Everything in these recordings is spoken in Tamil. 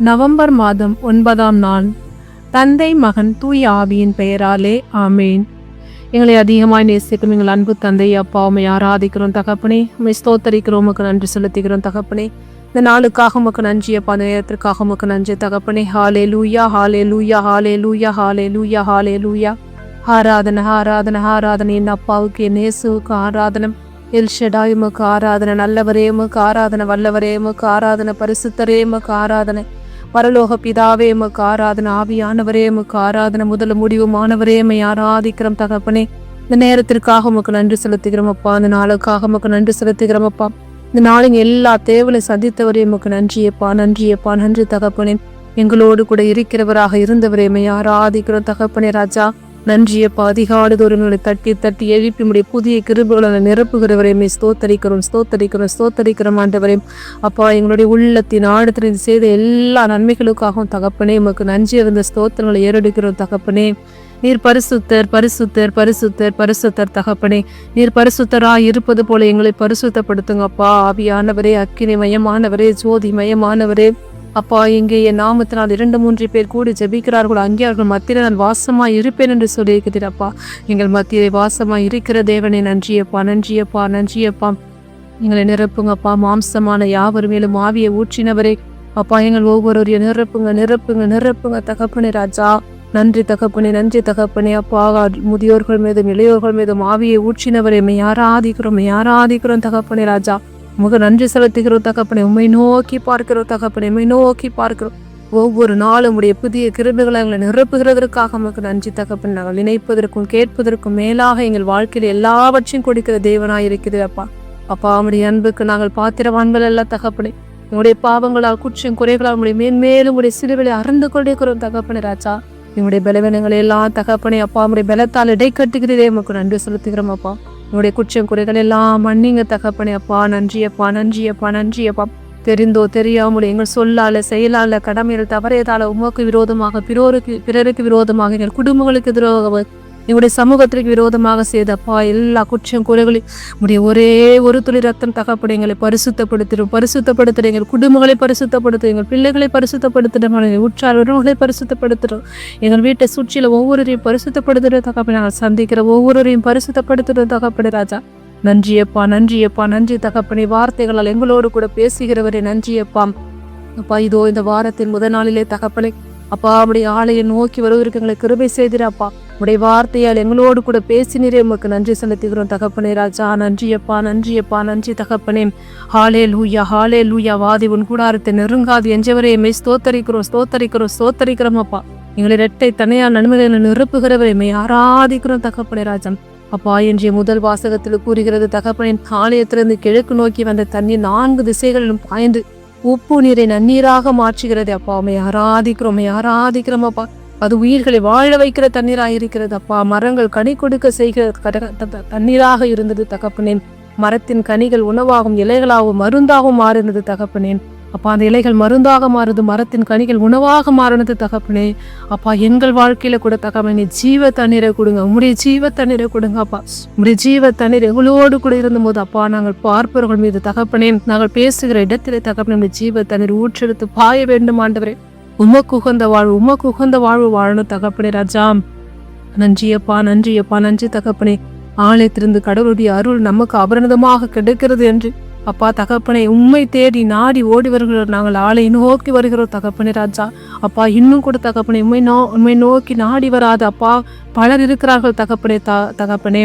நவம்பர் மாதம் ஒன்பதாம் நாள். தந்தை மகன் தூய் ஆவியின் பெயராலே ஆமேன். எங்களை அதிகமாய் நேசிக்கும் எங்கள் அன்பு தந்தை அப்பா உமை ஆராதிக்கிறோம் தகப்பனே. உமை ஸ்தோத்தரிக்கிறோம் உமக்கு நன்றி செலுத்துகிறோம் தகப்பனே. இந்த நாளுக்காக உமக்கு நன்றி அப்பா நேரத்திற்காக உமக்கு நன்றி தகப்பனே. ஹாலே லூயா ஹாலே லூயா ஹாலே லூயா ஹாலே லூயா ஹாலே லூயா ஆராதனை ஆராதனை ஆராதனை. என் அப்பாவுக்கு என் நேசுவுக்கு ஆராதனம். எல்ஷடா உமக்கு ஆராதனை. நல்லவரே உமக்கு ஆராதனை. வல்லவரே உமக்கு ஆராதனை. பரிசுத்தரே உமக்கு ஆராதனை. பரலோக பிதாவே எமக்கு ஆராதனை ஆவியானவரே எமக்கு ஆராதனை முதல் முடிவுமானவரே எம்மை ஆராதிக்கிறோம் தகப்பனே. இந்த நேரத்திற்காக உமக்கு நன்றி செலுத்துகிறோம் அப்பா. இந்த நாளுக்காக உமக்கு நன்றி செலுத்துகிறோம் அப்பா. இந்த நாளின் எல்லா தேவலை சந்தித்தவரே எமக்கு நன்றியப்பா நன்றியப்பா நன்றி தகப்பனே. எங்களோடு கூட இருக்கிறவராக இருந்தவரே உம்மை ஆராதிக்கிறோம் தகப்பனே ராஜா. நன்றியை அதிகாடு தோறுங்களை தட்டி தட்டி எழுப்பி முடிய புதிய கிருபுகளை நிரப்புகிறவரே ஸ்தோத்தரிக்கிறோம் ஸ்தோத்தரிக்கிறோம் ஸ்தோத்தரிக்கிறோம் ஆண்டவரையும் அப்பா எங்களுடைய உள்ளத்தின் ஆழத்தில் செய்த எல்லா நன்மைகளுக்காகவும் தகப்பனே உமக்கு நன்றி இருந்த ஸ்தோத்திரங்களை ஏறெடுக்கிறோம் தகப்பனே. நீர் பரிசுத்தர் பரிசுத்தர் பரிசுத்தர் பரிசுத்தர் தகப்பனே. நீர் பரிசுத்தராய் இருப்பது போல எங்களை பரிசுத்தப்படுத்துங்கப்பா ஆவியானவரே அக்கினி மயமானவரே ஜோதி மயமானவரே அப்பா இங்கே என் நாமத்தினால் இரண்டு மூன்று பேர் கூடி ஜெபிக்கிறார்கள். அங்கே அவர்கள் மத்தியில் நான் வாசமாக இருப்பேன் என்று சொல்லியிருக்கிறப்பா எங்கள் மத்தியிலே வாசமாக இருக்கிற தேவனே நன்றியப்பா நன்றியப்பா நன்றியப்பா. எங்களை நிரப்புங்கப்பா மாம்சமான யாவர் மேலும் ஆவியை ஊற்றினவரே. அப்பா எங்கள் ஒவ்வொருவரையும் நிரப்புங்க நிரப்புங்க நிரப்புங்க. தகப்பனே ராஜா. நன்றி தகப்பனே நன்றி தகப்பனே. அப்பா முதியோர்கள் மீதும் இளையோர்கள் மீதும் ஆவியை ஊற்றினவரே. மெய் ஆராதிக்கிறோம் யாரா ஆதிக்கிறோம் தகப்பனே ராஜா. உமக்கு நன்றி செலுத்துகிறோம் தகப்பனே உண்மை நோக்கி பார்க்கிறோம் தகப்பனே உண்மை நோக்கி பார்க்கிறோம். ஒவ்வொரு நாளும் உடைய புதிய கிருபைகளை எங்களை நிரப்புகிறதற்காக நமக்கு நன்றி தகப்பன் நாங்கள் நினைப்பதற்கும் கேட்பதற்கும் மேலாக எங்கள் வாழ்க்கையில் எல்லாவற்றையும் கொடுக்கிற தேவனாய் இருக்குது அப்பா. அப்பா உடைய அன்புக்கு நாங்கள் பாத்திரவான்கள் எல்லாம் தகப்பனே உங்களுடைய பாவங்களால் குற்றம் குறைகளால் உடைய மேன்மேலும் உடைய சிறுவிலை அறந்து கொண்டிருக்கிறோம் தகப்பனே ராஜா. எங்களுடைய பலவீனங்களை எல்லாம் தகப்பனே அப்பா உடைய பலத்தால் இடை கட்டுகிறதே உமக்கு நன்றி செலுத்துகிறோம் அப்பா. உங்களுடைய குற்றம் குறைகள் எல்லாம் மன்னிங்க தகப்பனே அப்பா. நன்றியப்பா நன்றியப்பா நன்றி தெரிந்தோ தெரியாமல் எங்கள் சொல்லால செயலால கடமையில் தவறியதால உமக்கு விரோதமாக பிறருக்கு பிறருக்கு விரோதமாக எங்கள் குடும்பங்களுக்கு எதிராக எங்களுடைய சமூகத்திற்கு விரோதமாக செய்த அப்பா எல்லா குற்றம் குறைகளையும் உடைய ஒரே ஒரு துளி ரத்தம் தகப்பட எங்களை பரிசுத்தப்படுத்திடும் பரிசுத்தப்படுத்துகிற எங்கள் குடும்பங்களை பரிசுத்தப்படுத்தும் எங்கள் பிள்ளைகளை பரிசுத்தப்படுத்திடும் எங்கள் உற்றார் உறவுகளை பரிசுத்தப்படுத்துகிறோம் எங்கள் வீட்டை சுற்றில ஒவ்வொருவரையும் பரிசுத்தப்படுத்துகிற தகப்பட நாங்கள் சந்திக்கிற ஒவ்வொருவரையும் பரிசுத்தப்படுத்துகிற தகப்பட ராஜா. நன்றியப்பா நன்றியப்பா நன்றி தகப்பனை. வார்த்தைகளால் எங்களோடு கூட பேசுகிறவரே நன்றியப்பா அப்பா. இதோ இந்த வாரத்தின் முதல் நாளிலே தகப்பனை அப்பா அப்படி ஆலையை நோக்கி வருவதற்கு எங்களை கிருபை செய்திரப்பா உடைய வார்த்தையால் எங்களோடு கூட பேசினரே. உமக்கு நன்றி செலுத்துகிறோம் தகப்பனே ராஜா. நன்றியப்பா நன்றியப்பா நன்றி தகப்பனே ஹாலே லூயா ஹாலே லூயா வாதி உன் கூடாரத்தை நெருங்காது எஞ்சவரே மெய் ஸ்தோத்தரிக்கிறோம் ஸ்தோத்தரிக்கிறோம் ஸ்தோத்தரிக்கிறோமப்பா எங்களை இரட்டை தனியார் நன்மைகளை நிரப்புகிறவரை. மெய் ஆராதிக்கிறோம் தகப்பனே ராஜா. அப்பா இன்றைய முதல் வாசகத்தில் கூறுகிறது தகப்பனின் ஆலயத்திலிருந்து கிழக்கு நோக்கி வந்த தண்ணீர் நான்கு திசைகளிலும் பாய்ந்து உப்பு நீரை நன்னீராக மாற்றுகிறது அப்பா. உமை ஆராதிக்கிறோம் உண்மை ஆராதிக்கிறோம் அப்பா. அது உயிர்களை வாழ வைக்கிற தண்ணீராக இருக்கிறது. அப்பா மரங்கள் கனி கொடுக்க செய்கிற கட- த- தண்ணீராக இருந்தது தகப்பனேன். மரத்தின் கனிகள் உணவாகும் இலைகளாகவும் மருந்தாகவும் மாறினது தகப்பனேன். அப்பா அந்த இலைகள் மருந்தாக மாறுது மரத்தின் கனிகள் உணவாக மாறினது தகப்பனே. அப்பா எங்கள் வாழ்க்கையில கூட தகப்பனே ஜீவ தண்ணீரை கொடுங்க. உங்களுடைய ஜீவ தண்ணீரை கொடுங்க அப்பா. உங்களுடைய ஜீவ தண்ணீர் எங்களோடு கூட இருந்தபோது அப்பா நாங்கள் பார்ப்பவர்கள் மீது தகப்பனே நாங்கள் பேசுகிற இடத்திலே தகப்பனே ஜீவ தண்ணீர் ஊற்றெடுத்து பாய வேண்டும் ஆண்டவரே. உமக்கு உகந்த வாழ்வு உமக்கு உகந்த வாழ்வு வாழணும் தகப்பனே ராஜா நன்றியப்பா நன்றியப்பா நன்றி தகப்பனே. ஆலயத்திலிருந்து கடவுளுடைய அருள் நமக்கு அபரிதமாக கிடைக்கிறது என்று. அப்பா தகப்பனை உண்மை தேடி நாடி ஓடி வருகிறோம் நாங்கள் ஆளை நோக்கி வருகிறோம் தகப்பனே ராஜா. அப்பா இன்னும் கூட தகப்பனை உண்மை நோ உண்மை நோக்கி நாடி வராது. அப்பா பலர் இருக்கிறார்கள் தகப்பனே த தகப்பனே.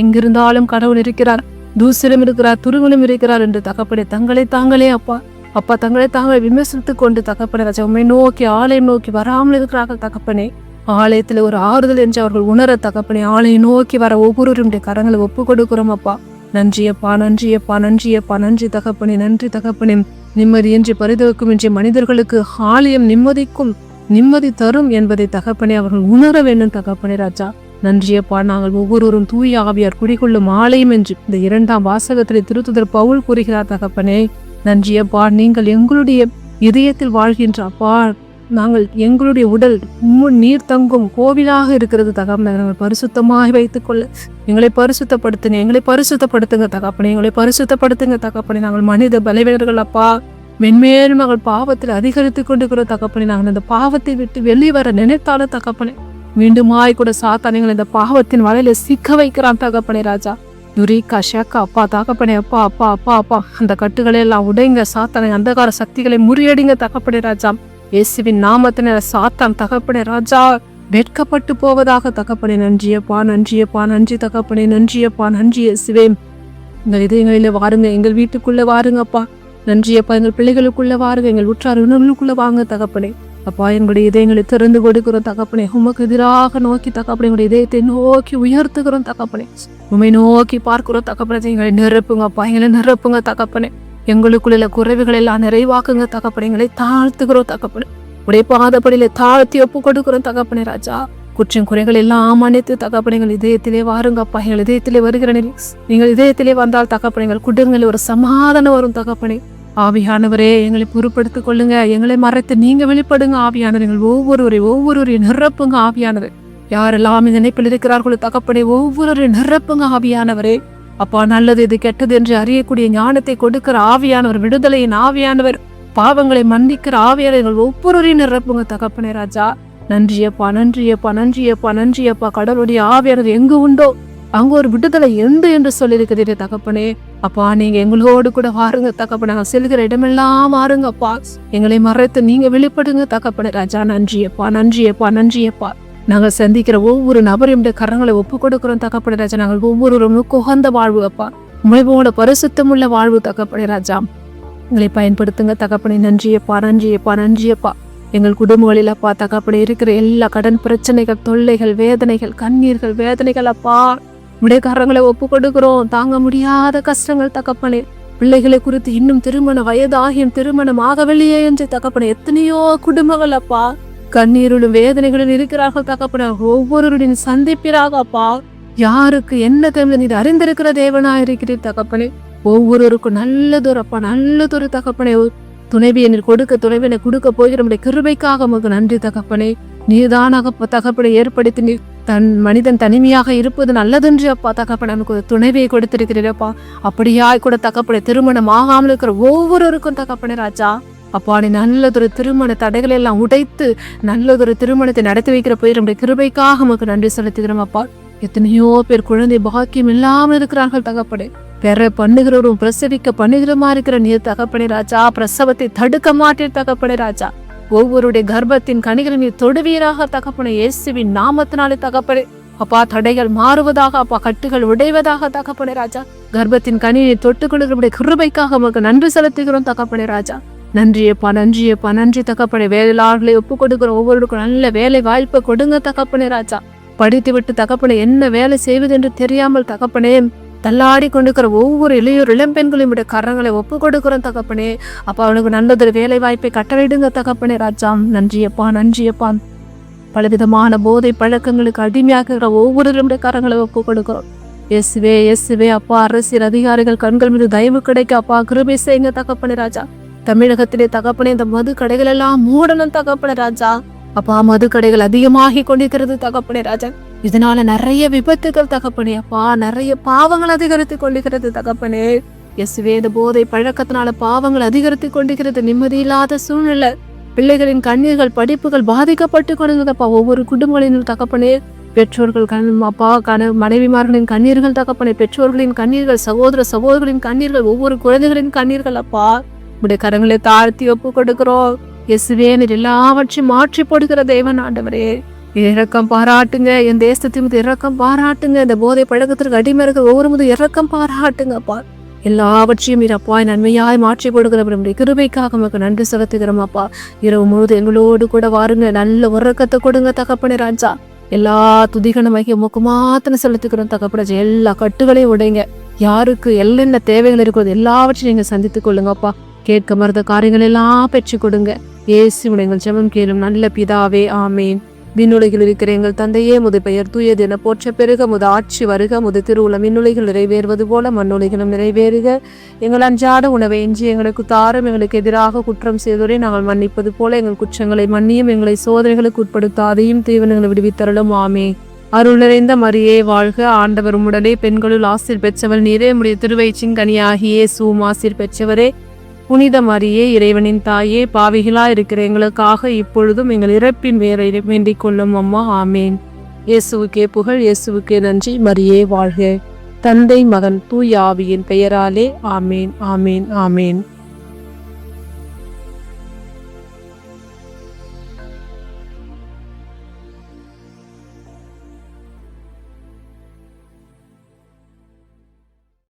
எங்கிருந்தாலும் கடவுள் இருக்கிறார். தூசிலும் இருக்கிறார் துருவிலும் இருக்கிறார் என்று தகப்பனே தங்களை தாங்களே அப்பா. அப்பா தங்களை தாங்கள் விமர்சித்துக் கொண்டு தகப்பனே ராஜா உண்மை நோக்கி ஆலயம் நோக்கி வராமல் இருக்கிறார்கள் தகப்பனே. ஆலயத்தில் ஒரு ஆறுதல் என்று அவர்கள் உணர தகப்பனே ஆலயம் நோக்கி வர ஒவ்வொருவருடைய கரங்களை ஒப்பு கொடுக்கிறோம் அப்பா நன்றியப்பா நன்றியப்பா நன்றியப்பா நன்றி தகப்பனே நன்றி தகப்பனே. நிம்மதியின்றி பரிதவிக்கும் இன்றி மனிதர்களுக்கு ஆலயம் நிம்மதிக்கும் நிம்மதி தரும் என்பதை தகப்பனே அவர்கள் உணர வேண்டும் தகப்பனே ராஜா. நன்றியப்பா நாங்கள் ஒவ்வொருவரும் தூய ஆவியார் குடிகொள்ளும் ஆலயம் என்று இந்த இரண்டாம் வாசகத்திலே திருத்துதர் பவுல் கூறுகிறார் தகப்பனே. நன்றியப்பா நீங்கள் எங்களுடைய இதயத்தில் வாழ்கின்ற அப்பா நாங்கள் எங்களுடைய உடல் நீர் தங்கும் கோவிலாக இருக்கிறது தகப்பனை. நாங்கள் பரிசுத்தமாக வைத்துக்கொள்ள எங்களை பரிசுத்தப்படுத்துங்க எங்களை பரிசுத்தப்படுத்துங்க தகப்பனை. எங்களை பரிசுத்தப்படுத்துங்க தகப்பனை. நாங்கள் மனித பலவீனர்கள் அப்பா. மென்மேலும் நாங்கள் பாவத்தில் அதிகரித்து கொண்டிருக்கிற தகப்பனை. நாங்கள் இந்த பாவத்தை விட்டு வெளியே வர நினைத்தாலும் தகப்பனை. மீண்டுமாய் கூட சாத்தானிகள் இந்த பாவத்தின் வலையில சிக்க வைக்கிறான் தகப்பனை ராஜா. துரிகா ஷேக்கா அப்பா தகப்பனே அப்பா அப்பா அப்பா அப்பா. அந்த கட்டுகளை எல்லாம் உடைங்க சாத்தனை அந்தகார சக்திகளை முறியடிங்க தகப்பனே ராஜா. இயேசுவின் நாமத்தின சாத்தான் தகப்பனே ராஜா. வெட்கப்பட்டு போவதாக தகப்பனே நன்றியப்பா நன்றியப்பா நன்றி தகப்பனே நன்றியப்பா நன்றி இயேசுவே. எங்கள் இதயங்களில் வாருங்க எங்கள் வீட்டுக்குள்ளே வாருங்கப்பா நன்றியப்பா எங்கள் பிள்ளைகளுக்குள்ளே வாருங்க எங்கள் உற்றார் உணவுகளுக்குள்ளே வாங்க தகப்பனே. அப்பா எங்களுடைய இதயங்களை திறந்து கொடுக்கிறோம் தகப்பனே. உமக்கு எதிராக நோக்கி தகப்பனே எங்களுடைய இதயத்தை நோக்கி உயர்த்துகிறோம் தகப்பனே. உண்மை நோக்கி பார்க்கிறோம் தகப்பனே எங்களை நிரப்புங்கப்பா எங்களை நிரப்புங்க தகப்பனே. எங்களுக்குள்ள குறைவுகள் எல்லாம் நிறைவாக்குங்க தகப்பனே எங்களை தாழ்த்துகிறோம் தகப்பனே. உடைய பாதப்படியில தாழ்த்தி ஒப்பு கொடுக்கிறோம் தகப்பனே ராஜா. குற்றம் குறைகள் எல்லாம் அனைத்து தகப்பனைகள் இதயத்திலே வாருங்கப்பா எங்கள் இதயத்திலே வருகிற நீங்கள் இதயத்திலே வந்தால் தகப்பனைகள் எங்கள் குடும்பங்களில் ஒரு சமாதானம் வரும் தகப்பனை. ஆவியானவரே எங்களை பொறுப்படுத்திக் கொள்ளுங்க. எங்களை மறைத்து நீங்க வெளிப்படுங்க ஆவியானவர். எங்கள் ஒவ்வொருவரையும் ஒவ்வொருவரையும் நிரப்புங்க ஆவியானவர். யாரெல்லாம் இந்த நினைப்பில் இருக்கிறார்களோ தகப்பனை ஒவ்வொருவரையும் நிரப்புங்க ஆவியானவரே. அப்பா நல்லது இது கெட்டது என்று அறியக்கூடிய ஞானத்தை கொடுக்கிற ஆவியானவர் விடுதலையின் ஆவியானவர் பாவங்களை மன்னிக்கிற ஆவியானவர்கள் ஒவ்வொருவரையும் நிரப்புங்க தகப்பனே ராஜா. நன்றியப்பா நன்றியப்பா நன்றியப்பா நன்றியப்பா கடவுளுடைய ஆவியானது எங்கு உண்டோ அவங்க ஒரு விடுதலை எந்து என்று சொல்லியிருக்கிறீரே தகப்பனே. அப்பா நீங்க எங்களோடு கூட வாருங்க தகப்பனே. நாங்கள் செல்கிற இடமெல்லாம் வாருங்கப்பா. எங்களை மறைத்து நீங்க வெளிப்படுங்க தகப்பனே. ராஜா நன்றியப்பா நன்றியப்பா நன்றியப்பா. நாங்கள் சந்திக்கிற ஒவ்வொரு நபரையும் கரங்களை ஒப்பு கொடுக்கிறோம் தகப்பனே ராஜா. நாங்கள் ஒவ்வொருவரும் குகந்த வாழ்வு அப்பா. உழைவோட பரிசுத்தமுள்ள வாழ்வு தகப்பனே ராஜா. எங்களை பயன்படுத்துங்க தகப்பனே. நன்றியப்பா நன்றியப்பா நன்றியப்பா. எங்கள் குடும்பங்களில் அப்பா தகப்பனே இருக்கிற எல்லா கடன் பிரச்சனைகள் தொல்லைகள் வேதனைகள் கண்ணீர்கள் வேதனைகள் அப்பா. உடைய ஒப்பு கொடுக்கிறோம் தாங்க முடியாத கஷ்டங்கள் தகப்பனே. பிள்ளைகளை குறித்து இன்னும் திருமண வயதாகியும் திருமணம் ஆகவில்லையே என்று தகப்பன. எத்தனையோ குடும்பங்கள் அப்பா. கண்ணீருடன் வேதனைகளில் இருக்கிறார்கள் தகப்பனே. ஒவ்வொருவரின் சந்திப்பிறாக அப்பா. யாருக்கு என்ன தேவை நீர் அறிந்திருக்கிற தேவனா இருக்கிறீர் தகப்பனே. ஒவ்வொருவருக்கும் நல்லதொரு அப்பா நல்லதொரு தகப்பனே. துணைவியை நீர் கொடுக்க துணைவியனை கொடுக்க போகிற நம்முடைய கிருபைக்காக உமக்கு நன்றி தகப்பனே. நீதானாக தகப்பனை ஏற்படுத்தி நீ தன் மனிதன் தனிமையாக இருப்பது நல்லதென்று அப்பா தகப்பன் நமக்கு ஒரு துணைவியை கொடுத்திருக்கிறீரப்பா அப்படியாய் கூட தகப்பனை திருமணம் ஆகாமல் இருக்கிற ஒவ்வொருவருக்கும் தகப்பனே ராஜா அப்பா நீ நல்லதொரு திருமண தடைகளை எல்லாம் உடைத்து நல்லதொரு திருமணத்தை நடத்தி வைக்கிற போய் நம்முடைய கிருபைக்காக நமக்கு நன்றி செலுத்துகிறோம் அப்பா. எத்தனையோ பேர் குழந்தை பாக்கியம் இல்லாமல் இருக்கிறார்கள் தகப்பனே. பெற பண்ணுகிறவரும் பிரசவிக்க பண்ணுகிறமா இருக்கிற நீர் தகப்பனே ராஜா பிரசவத்தை தடுக்க மாட்டேன் தகப்பனே ராஜா. ஒவ்வொருடைய கர்ப்பத்தின் கனிகளை நீர் தொடுவீராக தகப்பன இயேசுவின் நாமத்தினாலே தகப்பனே. அப்பா தடைகள் மாறுவதாக அப்பா கட்டுகள் உடைவதாக தகப்பனே ராஜா. கர்ப்பத்தின் கனியை தொட்டுக் கொள்கிறவருடைய கிருபைக்காக உங்களுக்கு நன்றி செலுத்துகிறோம் தகப்பனே ராஜா. நன்றியப்பா நன்றியப்பா நன்றி தகப்பனே. வேலையாளர்களை ஒப்பு கொடுக்கிற ஒவ்வொருவருக்கும் நல்ல வேலை வாய்ப்பை கொடுங்க தகப்பனே ராஜா. படித்து விட்டு தகப்பனை என்ன வேலை செய்வது என்று தெரியாமல் தகப்பனே தள்ளாடி கொண்டிருக்கிற ஒவ்வொரு இளையோர் இளம்பெண்களையும் விட கரங்களை ஒப்பு கொடுக்குறோம் தகப்பனே. அப்பா அவனுக்கு நல்லதொரு வேலை வாய்ப்பை கட்டளையிடுங்க தகப்பனே ராஜா நன்றியப்பா நன்றியப்பா பலவிதமான போதை பழக்கங்களுக்கு அடிமையாக்குகிற ஒவ்வொருவருடைய கரங்களை ஒப்பு கொடுக்குறோம் எஸ்வே எஸ்வே அப்பா அரசியல் அதிகாரிகள் கண்கள் மீது தயவு கிடைக்க அப்பா கிருபை செய்யுங்க தகப்பனே ராஜா. தமிழகத்திலே தகப்பனே இந்த மது கடைகள் எல்லாம் மூடணும் தகப்பனே ராஜா. அப்பா மது கடைகள் அதிகமாகி கொண்டிருக்கிறது தகப்பனே ராஜா. இதனால நிறைய விபத்துகள் தகப்பனே அப்பா. நிறைய பாவங்கள் அதிகரித்து கொள்கிறது தகப்பனே. எஸ்வே இந்த போதை பழக்கத்தினால பாவங்கள் அதிகரித்து கொண்டிருக்கிறது. நிம்மதி இல்லாத சூழ்நிலை. பிள்ளைகளின் கண்ணீர்கள் படிப்புகள் பாதிக்கப்பட்டு கொண்டிருந்தப்பா ஒவ்வொரு குடும்பங்களின் தகப்பனே பெற்றோர்கள் கண் அப்பா கண மனைவிமார்களின் கண்ணீர்கள் தகப்பனே. பெற்றோர்களின் கண்ணீர்கள் சகோதர சகோதரர்களின் கண்ணீர்கள் ஒவ்வொரு குழந்தைகளின் கண்ணீர்கள் அப்பா. உடைய கரங்களை தாழ்த்தி ஒப்பு கொடுக்கிறோம். எஸ்வேனில் எல்லாவற்றையும் மாற்றி போடுகிற தேவன் ஆண்டவரே. இறக்கம் பாராட்டுங்க. என் தேசத்தின் மீது இறக்கம் பாராட்டுங்க. இந்த போதை பழக்கத்திற்கு அடிமை இருக்கிற ஒவ்வொரு மீது இறக்கம் பாராட்டுங்கப்பா. எல்லாவற்றையும் நீர் நன்மையாய் மாற்றி போடுகிற நம்முடைய கிருபைக்காக நமக்கு நன்றி செலுத்துகிறோம் அப்பா இரவு முழுது எங்களோடு கூட வாருங்க. நல்ல உறக்கத்தை கொடுங்க தகப்பனே ராஜா. எல்லா துதிகணமாகி உமக்கு மாத்திரம் செலுத்துக்கிறோம் தகப்பன எல்லா கட்டுகளையும் உடைங்க. யாருக்கு என்னென்ன தேவைகள் இருக்கிறது எல்லாவற்றையும் நீங்கள் சந்தித்துக் கொள்ளுங்கப்பா. கேட்க மறந்த காரியங்கள் எல்லாம் பெற்றுக் கொடுங்க. ஏசி எங்கள் ஜெபம் கேளும் நல்ல பிதாவே. ஆமேன். விண்ணுலகில் இருக்கிற எங்கள் தந்தையே முது பெயர் தூயது என போற்ற பெருக முது ஆட்சி வருக முது திருவுளம் விண்ணுலகில் நிறைவேறுவது போல மண்ணுலகிலும் நிறைவேறுக. எங்கள் அன்றாட உணவை எஞ்சி எங்களுக்கு தாரும் எங்களுக்கு எதிராக குற்றம் செய்தோரை நாங்கள் மன்னிப்பது போல எங்கள் குற்றங்களை மன்னியும் எங்களை சோதனைகளுக்கு உட்படுத்தாதையும் தீவனங்களை விடுவித்தரலும் ஆமே அருள் நிறைந்த மரியே வாழ்க. ஆண்டவர் உடனே பெண்களுள் ஆசிர் பெற்றவள் நீரே. உடைய திருவயிற்றின் கனியாகியே சூம் ஆசிர் பெற்றவரே. புனித மரியே இறைவனின் தாயே பாவிகளா இருக்கிற எங்களுக்காக இப்பொழுதும் எங்கள் இறப்பின் வேரை வேண்டிக் கொள்ளும் அம்மா ஆமேன். இயேசுவுக்கே புகழ் இயேசுவுக்கே நன்றி மரியே வாழ்க. தந்தை மகன் தூய் ஆவியின் பெயராலே ஆமேன் ஆமேன் ஆமேன்.